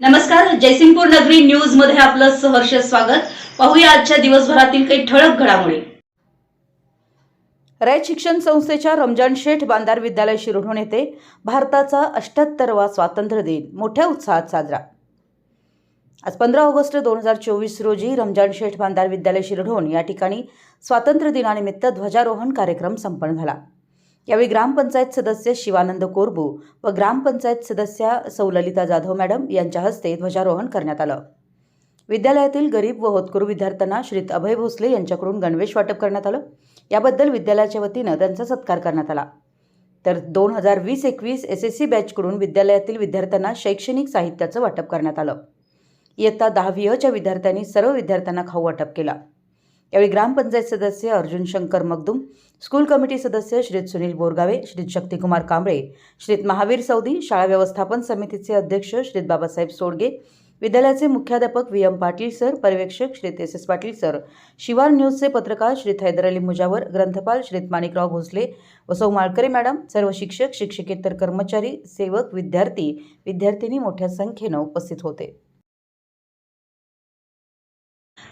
नमस्कार जयसिंगपूर नगरी न्यूजमध्ये आपलं सहर्ष स्वागत. पाहूया आजच्या दिवसभरातील काही ठळक घडामोडी. रयत शिक्षण संस्थेच्या रमजान शेठ बांदार विद्यालय शिरोढोण येथे भारताचा अष्ट्याहत्तरवा स्वातंत्र्य दिन मोठ्या उत्साहात साजरा. आज पंधरा ऑगस्ट दोन हजार चोवीस रोजी रमजान शेठ बांदार विद्यालय शिरढोण या ठिकाणी स्वातंत्र्य दिनानिमित्त ध्वजारोहण कार्यक्रम संपन्न झाला. यावेळी ग्रामपंचायत सदस्य शिवानंद कोरबू व ग्रामपंचायत सदस्या सौललिता जाधव मॅडम यांच्या हस्ते ध्वजारोहण करण्यात आलं. विद्यालयातील गरीब व होतकरू विद्यार्थ्यांना श्रीत अभय भोसले यांच्याकडून गणवेश वाटप करण्यात आलं. याबद्दल विद्यालयाच्या वतीनं त्यांचा सत्कार करण्यात आला. तर दोन हजार वीस एकवीस एस एस सी बॅचकडून विद्यालयातील विद्यार्थ्यांना शैक्षणिक साहित्याचं वाटप करण्यात आलं. इयत्ता दहावी अच्या विद्यार्थ्यांनी सर्व विद्यार्थ्यांना खाऊ वाटप केला. यावेळी ग्रामपंचायत सदस्य अर्जुन शंकर मगदुम स्कूल कमिटी सदस्य श्रीत सुनील बोरगावे श्रीत शक्तिकुमार कांबळे श्रीत महावीर सौदी शाळा व्यवस्थापन समितीचे अध्यक्ष श्रीत बाबासाहेब सोडगे विद्यालयाचे मुख्याध्यापक व्ही एम पाटील सर पर्यवेक्षक श्रीत S S Patil sir Shivar न्यूजचे पत्रकार श्रीत हैदर अली मुजावर ग्रंथपाल श्रीत माणिकराव भोसले वसौ माळकरे मॅडम सर्व शिक्षक शिक्षकेतर कर्मचारी सेवक विद्यार्थी विद्यार्थिनी मोठ्या संख्येनं उपस्थित होते.